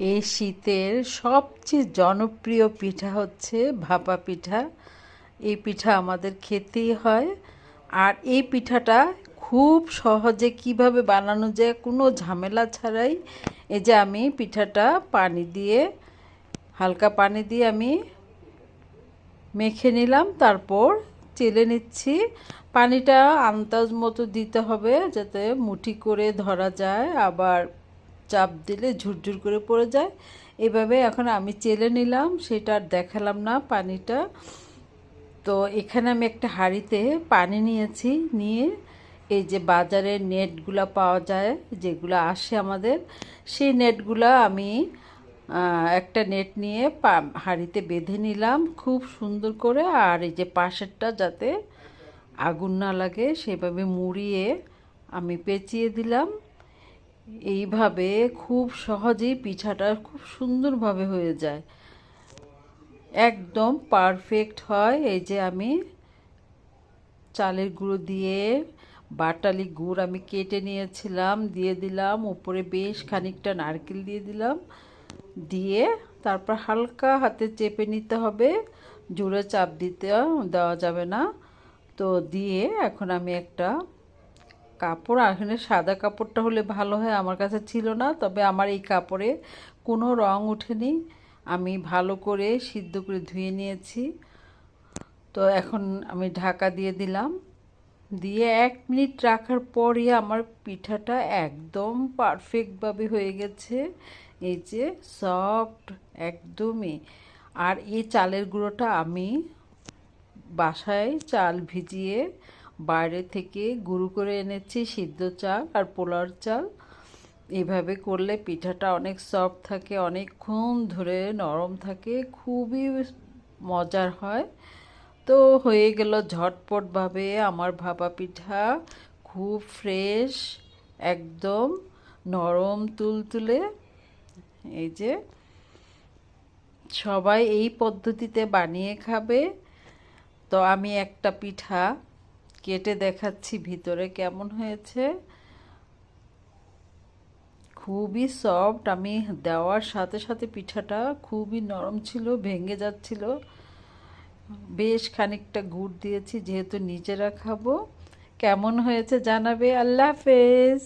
এই শীতের সবচেয়ে জনপ্রিয় পিঠা হচ্ছে ভাপা পিঠা। এই পিঠা আমাদের খেতেই হয়। আর এই পিঠাটা খুব সহজে কীভাবে বানানো যায় কোনো ঝামেলা ছাড়াই এই যে আমি পিঠাটা পানি দিয়ে, হালকা পানি দিয়ে আমি মেখে নিলাম, তারপর চেলে নিচ্ছি। পানিটা আন্দাজ মতো দিতে হবে যাতে মুঠি করে ধরা যায়। আবার চাপ দিলে ঝুরঝুর করে পড়ে যায়। এভাবে এখন আমি চেলে নিলাম, সেটা আর দেখালাম না পানিটা। তো এখানে আমি একটা হাঁড়িতে পানি নিয়েছি, নিয়ে এই যে বাজারে নেটগুলো পাওয়া যায়, যেগুলো আসে আমাদের, সেই নেটগুলো আমি একটা নেট নিয়ে হাঁড়িতে বেঁধে নিলাম খুব সুন্দর করে। আর এই যে পাশেরটা যাতে আগুন না লাগে, সেভাবে মুড়িয়ে আমি পেঁচিয়ে দিলাম। এইভাবে খুব সহজেই পিঠাটা খুব সুন্দরভাবে হয়ে যায়। একদম পারফেক্ট হয়। এই যে আমি চালের গুঁড়ো দিয়ে বাটালি গুড় আমি কেটে নিয়েছিলাম, দিয়ে দিলাম। উপরে বেশ খানিকটা নারকেল দিয়ে দিলাম। দিয়ে তারপর হালকা হাতে চেপে নিতে হবে। জোরে চাপ দিতে দেওয়া যাবে না। তো দিয়ে এখন আমি একটা কাপড় এখানে সাদা কাপড়টা হলে ভালো হয়, আমার কাছে ছিল না, তবে আমার এই কাপড়ে কোনো রং ওঠেনি। আমি ভালো করে সিদ্ধ করে ধুয়ে নিয়েছি। তো এখন আমি ঢাকা দিয়ে দিলাম। দিয়ে এক মিনিট রাখার পরই আমার পিঠাটা একদম পারফেক্টভাবে হয়ে গেছে। এই যে সফট একদমই। আর এই চালের গুঁড়োটা আমি বাসায় চাল ভিজিয়ে বাইরে থেকে গুঁড়ো করে এনেছি সিদ্ধ চাল আর পোলার চাল। এইভাবে করলে পিঠাটা অনেক সফট থাকে, অনেকক্ষণ ধরে নরম থাকে, খুবই মজার হয়। তো হয়ে গেল ঝটপটভাবে আমার ভাপা পিঠা, খুব ফ্রেশ একদম নরম তুলতুলে। এই যে, সবাই এই পদ্ধতিতে বানিয়ে খাবে। তো আমি একটা পিঠা কেটে দেখাচ্ছি ভিতরে কেমন হয়েছে। খুবই সফট আমি দেওয়ার সাথে সাথে পিঠাটা খুবই নরম ছিল, ভেঙে যাচ্ছিল। বেশ খানিকটা গুড় দিয়েছি, যেহেতু নিজেরা খাব। কেমন হয়েছে জানাবে, আল্লাহ হাফেজ।